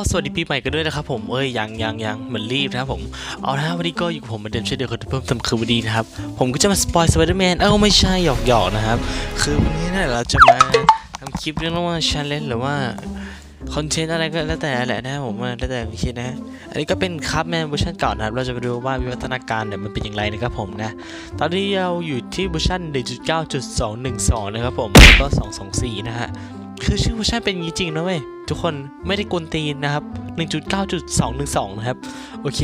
ก็สวัสดีปีใหม่กันด้วยนะครับผมเอ้ยยังยังยังเหมือนรีบนะครับผมเอาละวันนี้ก็อยู่กับผมเหมือนเดิมเช่นเดิมคนเพิ่มเติมคือวันนี้นะครับ ผมก็จะมาสปอยสไปเดอร์แมนเอ้าไม่ใช่หยอกหยอกนะครับ คือวันนี้เนี่ยเราจะมาทำคลิปเรื่องว่าชาเลนจ์หรือว่าคอนเทนต์อะไรก็แล้วแต่แหละนะครับผมแล้วแต่คิดนะอันนี้ก็เป็นคัพแมนเวอร์ชันเก่านะครับ เราจะไปดูว่าวิวัฒนาการเนี่ยมันเป็นอย่างไรนะครับผมนะ ตอนนี้เราอยู่ที่เวอร์ชัน1.9.212 นะครับผมแล้วก็ 224 นะฮะ คือชื่อเวอร์ชันเป็นอย่างนี้จริงนะเว้ยทุกคนไม่ได้กวนตีนนะครับ 1.9.212 นะครับ โอเค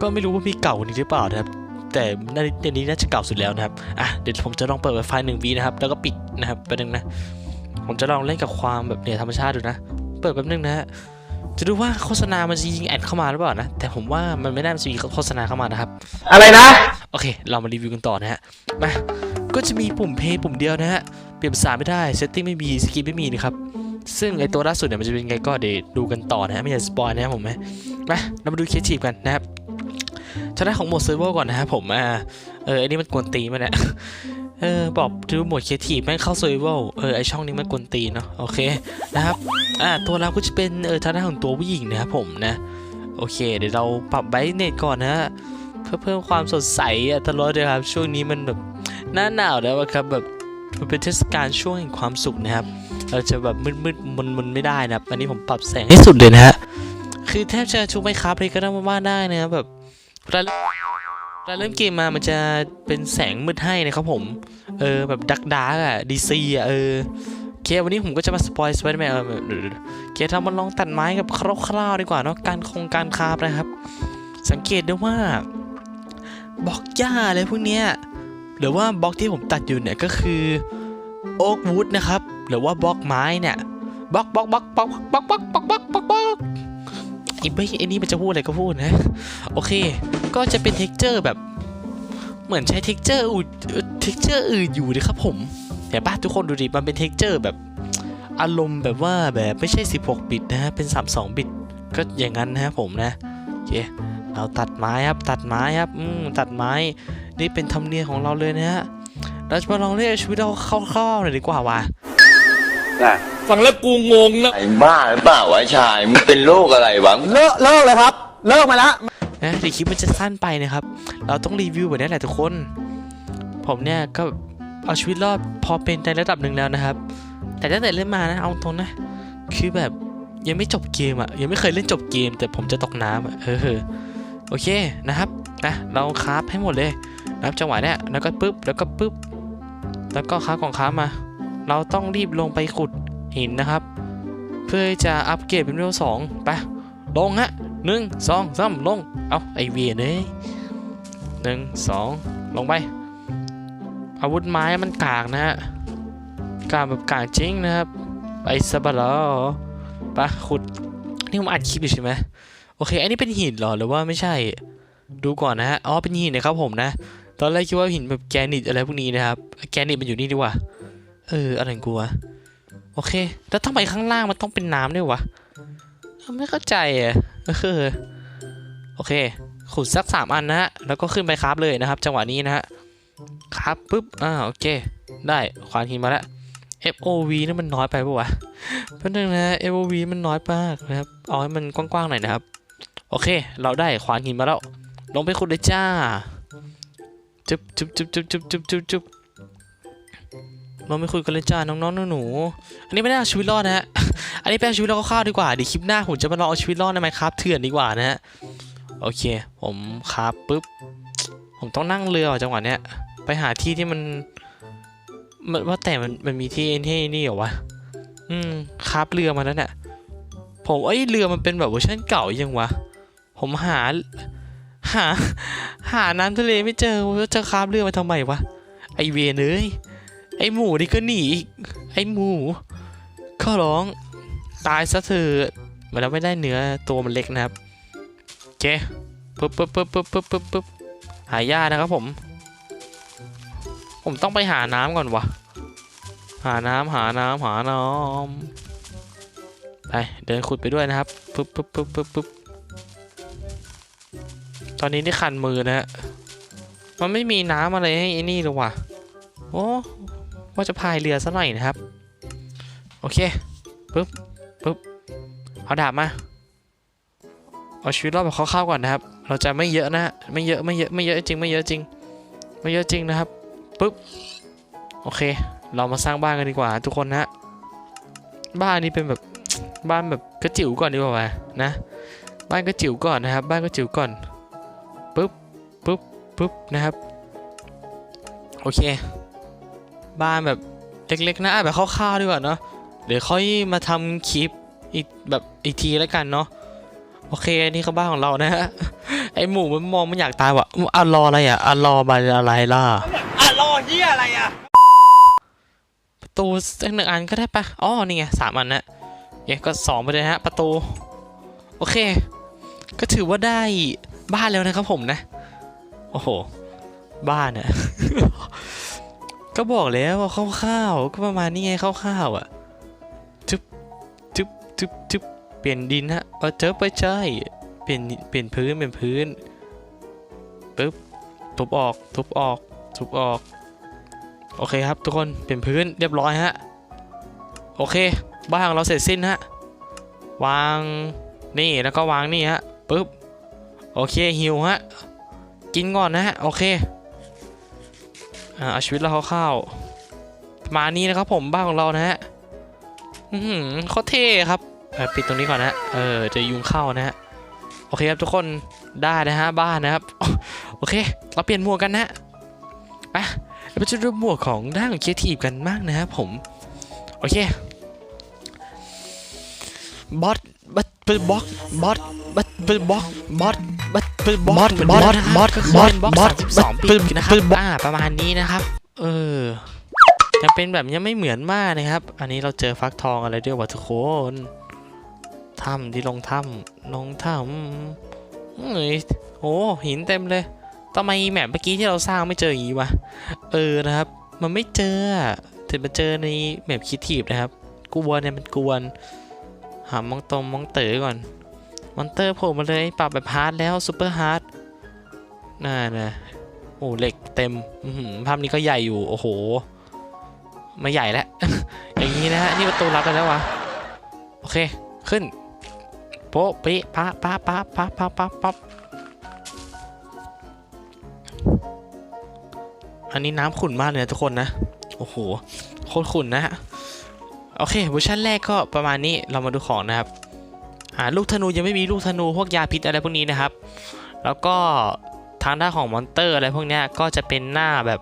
ก็ไม่รู้ว่ามีเก่ากว่านี้หรือเปล่านะครับ แต่น่าเดี๋ยวนี้น่าจะเก่าสุดแล้วนะครับ อะ เดี๋ยวผมจะลองเปิดไฟล์หนึ่งวีนะครับ แล้วก็ปิดนะครับแป๊บนึงนะ ผมจะลองเล่นกับความแบบเนี่ยธรรมชาติดูนะ เปิดแป๊บนึงนะฮะจะดูว่าโฆษณามันจะยิงแอดเข้ามาหรือเปล่านะ แต่ผมว่ามันไม่น่าจะมีโฆษณาเข้ามานะครับ อะไรนะ โอเค เรามารีวิวกันต่อนะฮะ มา ก็จะมีปุ่มเพย์ปุ่มเดียวนะฮะเป ลี่ยนภาษาไม่ได้เซตติ้งไม่มีสกิปไม่มีนะครับซึ่งไอตัวล่าสุดเนี่ยมันจะเป็นไงก็เดี๋ยวดูกันต่อนะฮะไม่อยากสปอยนะครับผมนะมาเรามาดูเคทีฟกันนะครับชนะของโหมดเซิร์ฟเวอร์ก่อนนะครับผมอ่าเอออันนี้มันกวนตีมาเนี่ยเออบอกดูโหมดเคทีฟแม่งเข้าเซิร์ฟเวอร์เออไอช่องนี้มันกวนตีเนาะโอเคนะครับอ่าตัวเราก็จะเป็นเออทางด้านของตัวผู้หญิงนะครับผมนะโอเค เดี๋ยวเราปรับไบเน็ตก่อนนะฮะเพื่อเพิ่มความสดใสอัตลดเลยครับช่วงนี้มันแบบหน้าหนาวแล้วอะครับแบบ มันเป็นเทศกาลช่วงแห่งความสุขนะครับ เราจะแบบมืดๆมันมันไม่ได้นะครับ อันนี้ผมปรับแสงให้สุดเลยนะฮะ คือแทบจะชุบไม่ครับเลยก็ได้มาว่าได้นะครับแบบเวลาเลาเริ่มเกมมามันจะเป็นแสงมืดให้นะครับผม เออแบบดักดาร์กอะดีซีอะเออเควันนี้ผมก็จะมาสปอยสไปเดอร์แมนเออเดี๋ยวๆๆโอเคเรามาลองตัดไม้กับคร่าวๆดีกว่าเนาะการคงการคาบนะครับ สังเกตได้ว่าบอกหญ้าอะไรพวกเนี้ย หรือว่าบล็อกที่ผมตัดอยู่เนี่ยก็คือโอ๊กวูดนะครับ หรือว่าบล็อกไม้เนี่ยบล็อกบล็อกบล็อกบล็อกบล็อกบล็อกบล็อกบล็อกบล็อกบล็อกไอ้ไม่ไอ้นี่มันจะพูดอะไรก็พูดนะ โอเค ก็จะเป็นเท็กเจอร์แบบ เหมือนใช้เท็กเจอร์อื่นเท็กเจอร์อื่นอยู่นะครับผมเห็นปะทุกคนดูดิมันเป็นเท็กเจอร์แบบอารมณ์แบบว่าแบบไม่ใช่ 16 บิตนะฮะ เป็น 32 บิต ก็อย่างนั้นนะครับผมนะ โอเค เราตัดไม้ครับ ตัดไม้ครับ อืม ตัดไม้ นี่เป็นธรรมเนียมของเราเลยนะฮะเราจะมาลองเล่นชีวิตเราคร่าวๆหน่อยดีกว่าว่ะฟังแล้วกูงงนะไอ้บ้าหรือเปล่าวะชายมึงเป็นโรคอะไรวะเลิกเลิกเลยครับ เลิกมาแล้วนะเดี๋ยวคลิปมันจะสั้นไปนะครับ เราต้องรีวิวแบบนี้แหละทุกคน ผมเนี่ยก็เอาชีวิตรอดพอเป็นในระดับหนึ่งแล้วนะครับ แต่ตั้งแต่เล่นมานะเอาตรงนะ คือแบบยังไม่จบเกมอะ่ะยังไม่เคยเล่นจบเกม แต่ผมจะตกน้ำอะเออโอเคนะครับนะเราคราฟให้หมดเลย นะครับจังหวะเนี้ยแล้วก็ปุ๊บแล้วก็ปุ๊บแล้วก็คราของครามา เราต้องรีบลงไปขุดหินนะครับ เพื่อจะอัปเกรดเป็นเลเวลสองไปลงฮะหนึ่งสองสามลง เอาไอเวียนเลยหนึ่งสองลงไป อาวุธไม้มันกากนะฮะกากแบบกากจริงนะครับ ไปซะบะหรอไปะขุด นี่ผมอัดคลิปอยู่ใช่ไหมโอเค อันนี้เป็นหินเหรอหรือว่าไม่ใช่ ดูก่อนนะฮะ อ๋อ เป็นหินนะครับผมนะ ตอนแรกคิดว่าหินแบบแกรนิตอะไรพวกนี้นะครับ แกรนิตมันอยู่นี่ดีกว่า เอออะไรกูวะโอเค แล้วทำไมข้างล่างมันต้องเป็นน้ำด้วยวะ ไม่เข้าใจอะเออโอเค ขุดสักสามอันนะฮะ แล้วก็ขึ้นไปคราฟเลยนะครับ จังหวะนี้นะฮะครับปุ๊บ อ่าโอเค ได้ควานหินมาแล้ว FOV นี่มันน้อยไปปะวะแป๊บนึงนะ FOV มันน้อยมากนะครับ เอาให้มันกว้างๆหน่อยนะครับ โอเค เราได้ควานหินมาแล้ว ลงไปขุดเลยจ้า จุ๊บจุ๊บจุ๊บจุ๊บจุ๊บจุ๊บจุ๊บจุ๊บลงไปคุยกันเลยจ้าน้องๆหนูๆอันนี้ไม่ได้เอาชีวิตรอดนะฮะ อันนี้เป็นเอาชีวิตรอดคร่าวๆดีกว่าเดี๋ยวคลิปหน้าผมจะมาลองเอาชีวิตรอดในไมครับเถื่อนดีกว่านะฮะ โอเค ผมครับปุ๊บ ผมต้องนั่งเรือจังหวะเนี้ย ไปหาที่ที่มัน มันว่าแต่มันมันมีที่ที่นี่เหรอวะ อืมคราบเรือมาแล้วเนี่ยผมเอ้ยเรือมันเป็นแบบเวอร์ชันเก่ายังวะ ผมหา หา หาน้ำทะเลไม่เจอว่าจะคาบเรือมาทำไมวะ ไอเวเอ้ยไอหมูนี่ก็หนีอีก ไอหมูข้อร้อง ตายซะเถิดมันแล้วไม่ได้เนื้อตัวมันเล็กนะครับเคปึ๊บปึ๊บปึ๊บปึ๊บปึ๊บปึ๊บปึ๊บหายานะครับผม ผมต้องไปหาน้ำก่อนวะหาน้ำหาน้ำหาน้ำไปเดินขุดไปด้วยนะครับปึ๊บปึ๊บปึ๊บปึ๊บปึ๊บ อนนี้นี่คันมือนะฮะ มันไม่มีน้ำอะไรให้ไอ้นี่เลยว่ะ โอ้ว่าจะพายเรือซะหน่อยนะครับ โอเคปึ๊บปึ๊บเอาดาบมา เอาชีวิตรอดแบบคร่าวๆก่อนนะครับ เราจะไม่เยอะนะฮะ ไม่เยอะไม่เยอะไม่เยอะจริงไม่เยอะจริง ไม่เยอะจริงนะครับปุ๊บ โอเค เรามาสร้างบ้านกันดีกว่า ทุกคนนะฮะบ้านนี้เป็นแบบบ้านแบบกระจิ๋วก่อนดีกว่านะ บ้านกระจิ๋วก่อนนะครับ บ้านกระจิ๋วก่อน ปุ๊บปุ๊บนะครับ โอเค บ้านแบบเล็กๆนะอะแบบคร่าวๆดีกว่าเนาะเดี๋ยวค่อยมาทำคลิปอีกแบบอีกทีแล้วกันเนาะโอเคนี่ก็บ้านของเรานะฮะไอหมูมันมองมันอยากตายว่ะอะรออะไรอะอะรอมาอะไรล่ะอะรอเฮียอะไรอะประตูสักหนึ่งอันก็ได้ปะอ๋อนี่ไงสามอันนะเย้ก็สองไปเลยฮะประตู โอเค ก็ถือว่าได้บ้านแล้วนะครับผมนะ โอ้โห บ้านอะก็บอกแล้วว่าคร่าวๆก็ประมาณนี้ไงคร่าวๆอะจุ๊บจุ๊บจุ๊บจุ๊บเปลี่ยนดินฮะเออเจอไปใช่เปลี่ยนเปลี่ยนพื้นเปลี่ยนพื้นปึ๊บทุบออกทุบออกทุบออก โอเคครับทุกคนเปลี่ยนพื้นเรียบร้อยฮะโอเค บ้านของเราเสร็จสิ้นฮะวางนี่แล้วก็วางนี่ฮะปึ๊บโอเคหิวฮะ กินก่อนนะฮะ โอเคอ่าเอาชีวิตเราคร่าๆประมาณนี้นะครับผมบ้านของเรานะฮะอือหือโคตรเท่ครับปิดตรงนี้ก่อนนะเออจะยุงเข้านะฮะโอเคครับทุกคนได้นะฮะบ้านนะครับ โอเค เราเปลี่ยนหมวกกันนะฮะไปเราไปจะดูหมวกของด้านของครีเอทีฟกันมากนะครับผม โอเคบอส บัตเป็นบล็อกบอสบัตเป็นบล็อกบอสบัตเป็นบอสบอสบอสบอสบอสสองปีนะครับอ่าประมาณนี้นะครับ เออยังเป็นแบบยังไม่เหมือนมากนะครับ อันนี้เราเจอฟักทองอะไรด้วยวะทุกคนถ้ำที่ลงถ้ำลงถ้ำเอ้ยโอ้หินเต็มเลยทำไมแมปเมื่อกี้ที่เราสร้างไม่เจออย่างนี้วะเออนะครับ มันไม่เจออะถึงมาเจอในแมปคิดทีบนะครับกวนเนี่ยมันกวน หามองตรงมองเต๋อก่อนมอนเตอร์โผล่มาเลยปรับแบบฮาร์ดแล้วซูเปอร์ฮาร์ดน่านะโอ้เหล็กเต็มภาพนี้ก็ใหญ่อยู่ โอ้โห ไม่ใหญ่แล้ว อย่างนี้นะฮะ นี่ประตูรับแล้ววะ โอเค ขึ้น โป๊ะปิปะปะปะปะปะปะปะอันนี้น้ำขุ่นมากเลยนะทุกคนนะ โอ้โห โคตรขุ่นนะฮะ โอเคเวอร์ชันแรกก็ประมาณนี้เรามาดูของนะครับอ่าลูกธนูยังไม่มีลูกธนูพวกยาพิษอะไรพวกนี้นะครับ แล้วก็ทางด้านของมอนเตอร์อะไรพวกเนี้ยก็จะเป็นหน้าแบบ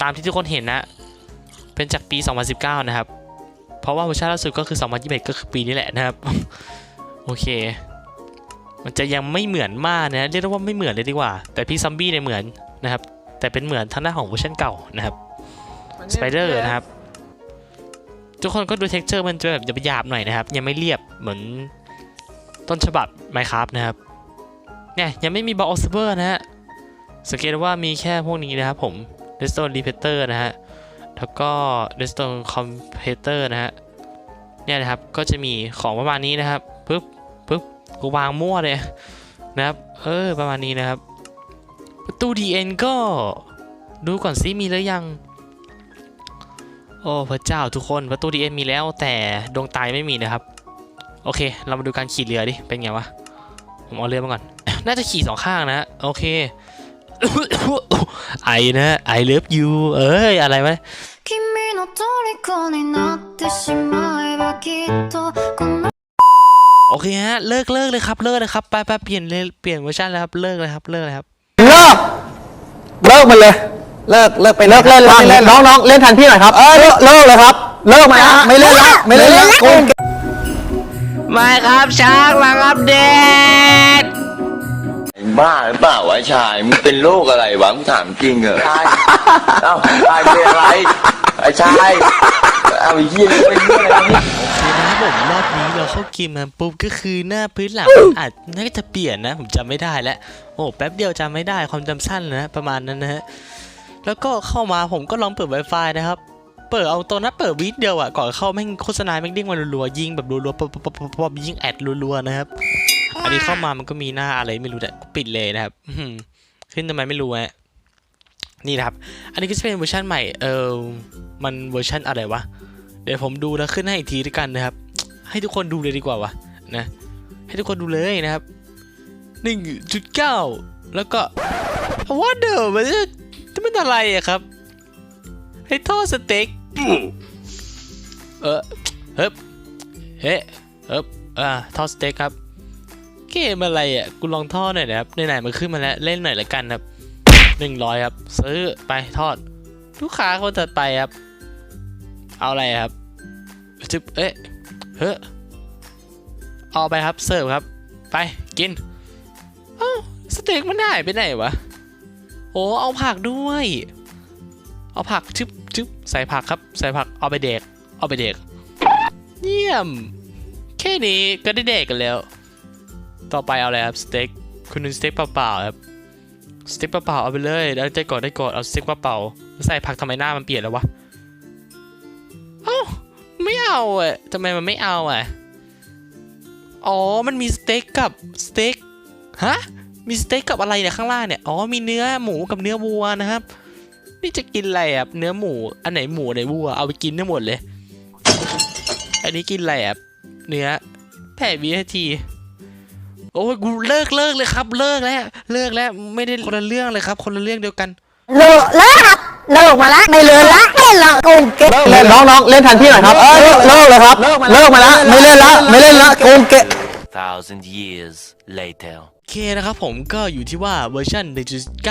ตามที่ทุกคนเห็นนะ เป็นจากปี 2019 นะครับ เพราะว่าเวอร์ชันล่าสุดก็คือ 2021 ก็คือปีนี้แหละนะครับ โอเค มันจะยังไม่เหมือนมากนะเรียกได้ว่าไม่เหมือนเลยดีกว่า แต่พี่ซัมบี้เนี่ยเหมือนนะครับ แต่เป็นเหมือนทางด้านของเวอร์ชันเก่านะครับสไปเดอร์นะครับ ทุกคนก็ดูเท็กเจอร์มันจะแบบหยาบๆหน่อยนะครับ ยังไม่เรียบเหมือนต้นฉบับ Minecraft นะครับเนี่ยยังไม่มีบอลสเปอร์นะฮะสังเกตว่ามีแค่พวกนี้นะครับผม Redstone Repeater นะฮะแล้วก็ Redstone Completer นะฮะเนี่ยนะครับก็จะมีของประมาณนี้นะครับปึ๊บปึ๊บกูวางมั่วเลยนะครับเออประมาณนี้นะครับประตู DN ก็ดูก่อนซิมีหรือยัง โอ้พระเจ้าทุกคนประตูดีเอ็มมีแล้วแต่ดวงตายไม่มีนะครับ โอเค เรามาดูการขี่เรือดิ เป็นไงวะ ผมเอาเรือมาก่อน น่าจะขี่สองข้างนะ โอเคไอนะอ้เลิฟยูเอ้ย อะไรไหมโอเคฮะ เลิกเลิกเลยครับ เลิกเลยครับ ไปไปเปลี่ยนเปลี่ยนเวอร์ชันแล้วครับ เลิกเลยครับ เลิกเลยครับ เลิก เลิกมาเลย เลิกเลิกไปเลิกเล่นเล่นน้องน้องเล่นแทนพี่หน่อยครับเออเลิกเลิกเลยครับ เลิกไหมฮะไม่เล่นละไม่เล่นละโกงมาครับช้างมาครับเด็ดบ้าหรือเปล่าวะชายมึงเป็นโรคอะไรวะมึงถามจริงเหรอชายเอ้าชายเป็นอะไรไอ้ชายเอาไอ้เหี้ยเป็นเรื่องอะไรนี่โอเคนะครับผมรอบนี้เราเข้าเกมมาปุ๊บก็คือหน้าพื้นหลังอาจน่าจะเปลี่ยนนะ ผมจำไม่ได้แล้วโอ้แป๊บเดียวจำไม่ได้ความจำสั้นนะ ประมาณนั้นนะฮะ แล้วก็เข้ามาผมก็ลองเปิด Wi-Fi นะครับ เปิดเอาตัวนั้นเปิดวิดเดียวอะ ก่อนเข้าแม่งโฆษณาแม่งดิ้งมารัวๆยิงแบบรัวๆป๊บป๊บป๊บป๊บป๊บยิงแอดรัวๆนะครับ อันนี้เข้ามามันก็มีหน้าอะไรไม่รู้แต่ปิดเลยนะครับอื้อหือขึ้นทำไมไม่รู้ฮะนี่นะครับ อันนี้ก็จะเป็นเวอร์ชันใหม่ เออมันเวอร์ชันอะไรวะ เดี๋ยวผมดูแล้วขึ้นให้อีกทีด้วยกันนะครับ ให้ทุกคนดูเลยดีกว่าวะนะ ให้ทุกคนดูเลยนะครับหนึ่งจุดเก้าแล้วก็ว่าเดิมมัน จะจะเป็นอะไรอะครับให้ทอดสเต็กเออเฮ้บเฮ้เฮ้บอ่าทอดสเต็กครับเกมอะไรอะกูลองทอดหน่อยนะครับไหนๆมันขึ้นมาแล้วเล่นหน่อยละกันครับหนึ่งร้อยครับ ซื้อไปทอด ลูกค้าคนถัดไปครับ เอาอะไรครับจึบเอ๊ะเฮ้อเอาไปครับเสิร์ฟครับ ไปกินเอ้าสเต็กมันหายไปไหนวะ โอ้เอาผักด้วย เอาผักชึบชึบใส่ผักครับ ใส่ผักเอาไปเด็ก เอาไปเด็ก เยี่ยม แค่นี้ก็ได้เด็กกันแล้ว ต่อไปเอาอะไรครับสเต็กคุณนึงสเต็กเปล่าๆครับสเต็กเปล่าๆเอาไปเลยแล้วใจกอดได้กอดเอาสเต็กเปล่าๆใส่ผักทำไมหน้ามันเปลี่ยนแล้ววะเอ้าไม่เอาอะทำไมมันไม่เอาอะอ๋อมันมีสเต็กกับสเต็กฮะ มีสเต็กกับอะไรเนี่ยข้างล่างเนี่ยอ๋อมีเนื้อหมูกับเนื้อวัวนะครับนี่จะกินอะไรอะเนื้อหมูอันไหนหมูอันไหนวัวเอาไปกินได้หมดเลย อันนี้กินอะไรอะเนื้อแผ่วินาทีโอ้ยกูเลิกเลิกเลยครับ เลิกแล้วเลิกแล้วไม่ได้คนละเรื่องเลยครับ คนละเรื่องเดียวกันเลิกแล้วครับเลิกมาแล้วไม่เลิกละไม่เลิกโกงเก็บเล่นน้องน้องเล่นแทนพี่หน่อยครับเลิกเลิกเลยครับเลิกมาแล้วไม่เล่นละไม่เล่นละโกงเกะ thousand years later. โอเคนะครับผมก็อยู่ที่ว่าเวอร์ชัน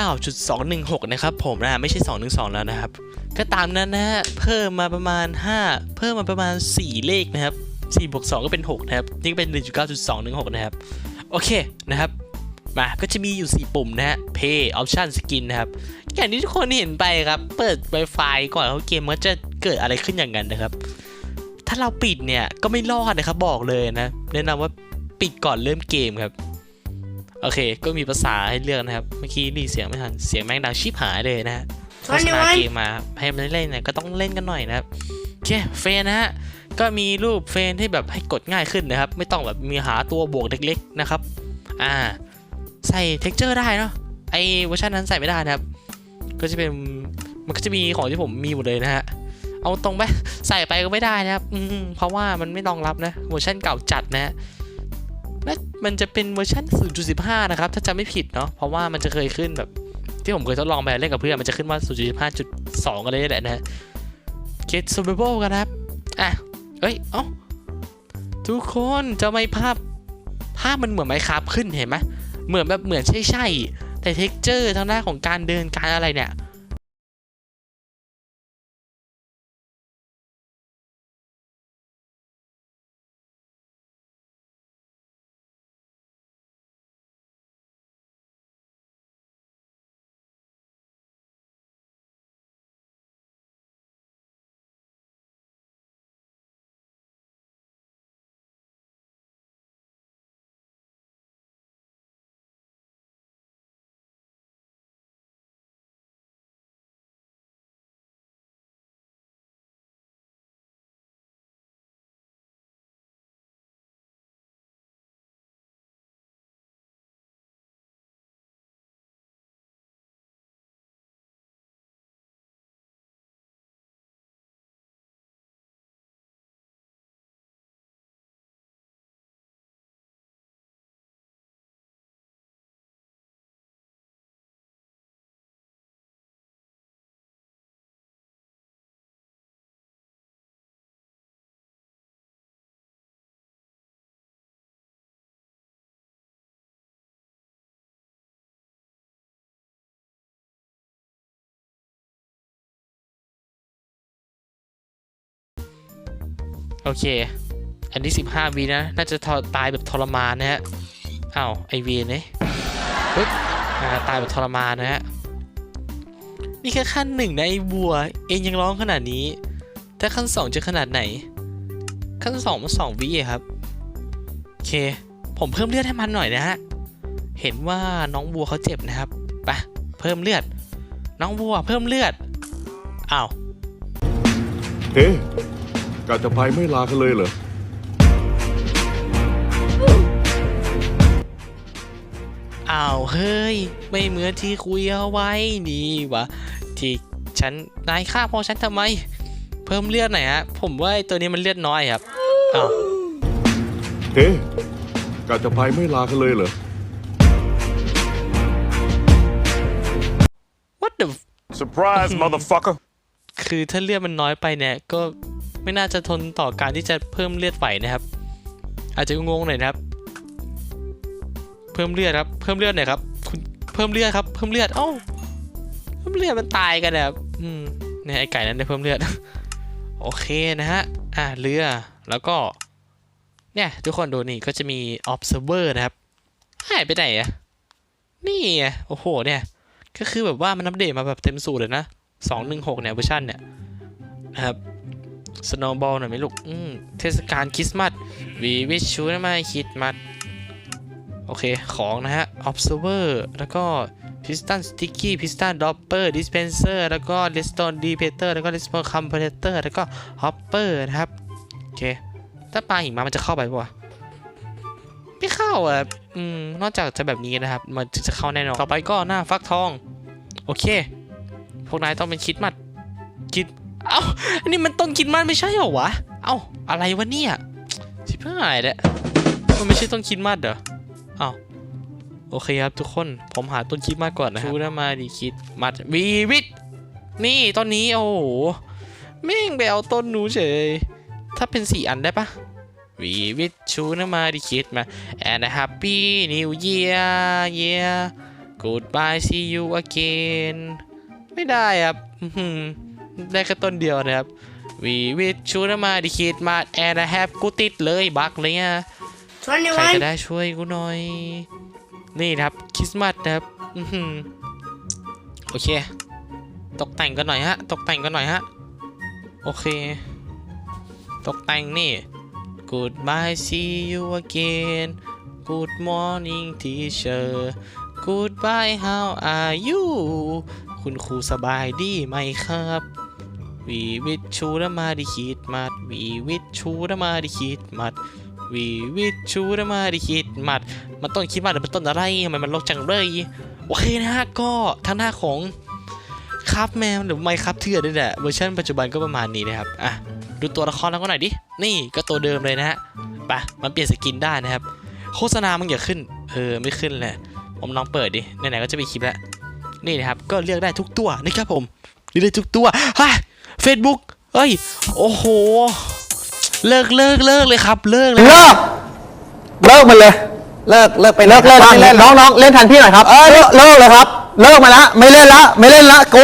1.9.216 นะครับผมนะไม่ใช่ 212 แล้วนะครับ ก็ตามนั้นนะฮะเพิ่มมาประมาณ 5 เพิ่มมาประมาณ 4 เลขนะครับ4บวก2ก็เป็น 6 นะครับ นี่ก็เป็น 1.9.216 นะครับ โอเคนะครับมาก็จะมีอยู่ 4 ปุ่มนะฮะ Pay Option Skin นะครับ อย่างที่ทุกคนเห็นไปครับ เปิด Wi-Fi ก่อนเข้าเกมมันก็จะเกิดอะไรขึ้นอย่างนั้นนะครับ ถ้าเราปิดเนี่ยก็ไม่รอดนะครับบอกเลยนะ แนะนำว่าปิดก่อนเริ่มเกมครับ โอเค ก็มีภาษาให้เลือกนะครับ เมื่อกี้นี่เสียงไม่ทัน เสียงแม่งดังชิบหายเลยนะฮะโฆษณาเกมมาให้มันเล่นเนี่ยก็ต้องเล่นกันหน่อยนะครับโอเคเฟนนะฮะ ก็มีรูปเฟนที่แบบให้กดง่ายขึ้นนะครับ ไม่ต้องแบบมีหาตัวบวกเล็กๆนะครับ อ่า ใส่เท็กเจอร์ได้เนาะ ไอเวอร์ชันนั้นใส่ไม่ได้นะครับ ก็จะเป็น มันก็จะมีของที่ผมมีหมดเลยนะฮะ เอาตรงไปใส่ไปก็ไม่ได้นะครับอืมเพราะว่ามันไม่รองรับนะ เวอร์ชันเก่าจัดนะฮะ และมันจะเป็นเวอร์ชัน0.15 นะครับ ถ้าจำไม่ผิดเนาะเพราะว่ามันจะเคยขึ้นแบบ ที่ผมเคยทดลองไปเล่นกับเพื่อนมันจะขึ้นว่า 0.15.2 กันเลยแหละนะฮะเกต survival กันนะครับ อะเอ้ยเอ้าทุกคนจะไม่ภาพภาพมันเหมือนไมครับขึ้นเห็นไหมเหมือนแบบเหมือนใช่ใช่แต่เท็กเจอร์ทางด้าของการเดินการอะไรเนี่ย โอเค อันที่15วีนะ น่าจะตายแบบทรมานนะฮะอ้าวไอวีเนี่ยปึ๊บตายแบบทรมานนะฮะ นี่แค่ขั้นหนึ่งนะไอบัว เองยังร้องขนาดนี้แต่ขั้นสองจะขนาดไหน ขั้นสองมันสองวิครับ โอเค ผมเพิ่มเลือดให้มันหน่อยนะฮะ เห็นว่าน้องบัวเขาเจ็บนะครับไปเพิ่มเลือด น้องบัวเพิ่มเลือด อ้าว เฮ้ กะจะไปไม่ลากันเลยเหรอ อ้าวเฮ้ย ไม่เหมือนที่คุยเอาไว้นี่วะที่ฉันนายฆ่าพ่อฉันทำไม เพิ่มเลือดหน่อยฮะ ผมว่าไอ้ตัวนี้มันเลือดน้อยครับอ้าวเฮ้กะจะไปไม่ลากันเลยเหรอ what the Surprise, motherfucker. คือถ้าเลือดมันน้อยไปเนี่ยก็ ไม่น่าจะทนต่อการที่จะเพิ่มเลือดไหวนะครับ อาจจะงงหน่อยนะครับ เพิ่มเลือดครับ เพิ่มเลือดหน่อยครับคุณเพิ่มเลือดครับ เพิ่มเลือด เอ้า เพิ่มเลือดมันตายกันนะครับ อืมเนี่ยไอไก่นั้นได้เพิ่มเลือด โอเคนะฮะ อ่าเรือ แล้วก็ เนี่ยทุกคนดูนี่ก็จะมี observer นะครับ หายไปไหนอะนี่ไงโอ้โห เนี่ย ก็คือแบบว่ามันอัปเดตมาแบบเต็มสูตรเลยนะ216เนี่ยเวอร์ชันเนี่ยนะครับ Snowball หน่อยไหมลูกอืมเทศกาลคริสต์มาส We wish you นะมาคริสต์มาสโอเค ของนะฮะ Observer แล้วก็ Piston Sticky Piston Dropper Dispenser แล้วก็ Redstone Depater แล้วก็ Redstone Comparator แล้วก็ Hopper นะครับ โอเค ถ้าปลาหิมะมันจะเข้าไปปะวะไม่เข้าอะอืมนอกจากจะแบบนี้นะครับ มันถึงจะเข้าแน่นอน ต่อไปก็หน้าฟักทอง โอเค พวกนายต้องเป็นคิดมัดคิด เอ้าอันนี้มันต้นคิดมัดไม่ใช่เหรอวะ เอ้าอะไรวะเนี่ยชิบหายแล้วมันไม่ใช่ต้นคิดมัดเหรอเอ้าโอเคครับทุกคนผมหาต้นคิดมัดก่อนนะครับชูนะมาดีคิดมัดวีวิทนี่ต้นนี้โอ้โหแม่งไปเอาต้นหนูเฉย ถ้าเป็นสี่อันได้ปะ We wish you นะมาดีคิดมา and a happy new year year goodbye see you again ไม่ได้ครับอื้อหือ ได้แค่ต้นเดียวนะครับ We wish you นะมาดีคิดมา and a happy กูติดเลยบักเลยอะใครจะได้ช่วยกูหน่อย นี่นะครับคริสต์มาสนะครับอื้อหือโอเค ตกแต่งกันหน่อยฮะ ตกแต่งกันหน่อยฮะ โอเค ตกแต่งนี่ Goodbye see you again Good morning teacher Goodbye how are you คุณครูสบายดีไหมครับ We wish you นะมาดีคิดมัด We wish you นะมาดีคิดมัด We wish you นะมาดีคิดมัดมันต้นคิดมัดหรือมันต้นอะไรทำไมมันลกจังเลยโอเคนะฮะก็ทางหน้าของครับแมวหรือไม่ครับเถื่อนนี่แหละเวอร์ชันปัจจุบันก็ประมาณนี้นะครับอะดูตัวละครแล้วก็หน่อยดิ นี่ก็ตัวเดิมเลยนะฮะไปมันเปลี่ยนสกินได้นะครับ โฆษณามันอย่าขึ้น เออ ไม่ขึ้นแหละผมลองเปิดดิ ไหนๆ ก็จะมีคลิปแล้ว นี่นะครับ ก็เลือกได้ทุกตัวนะครับผมเลือกได้ทุกตัวฮะ เฟซบุ๊กเอ้ย โอ้โห เลิกเลิกเลิกเลยครับ เลิกเลย เลิกเลิกมันเลย เลิกเลิกไปเลิกเลิกไม่เล่นน้องน้องเล่นแทนพี่หน่อยครับเออเลิกเลิกเลยครับ เลิกมาละไม่เล่นละไม่เล่นละกู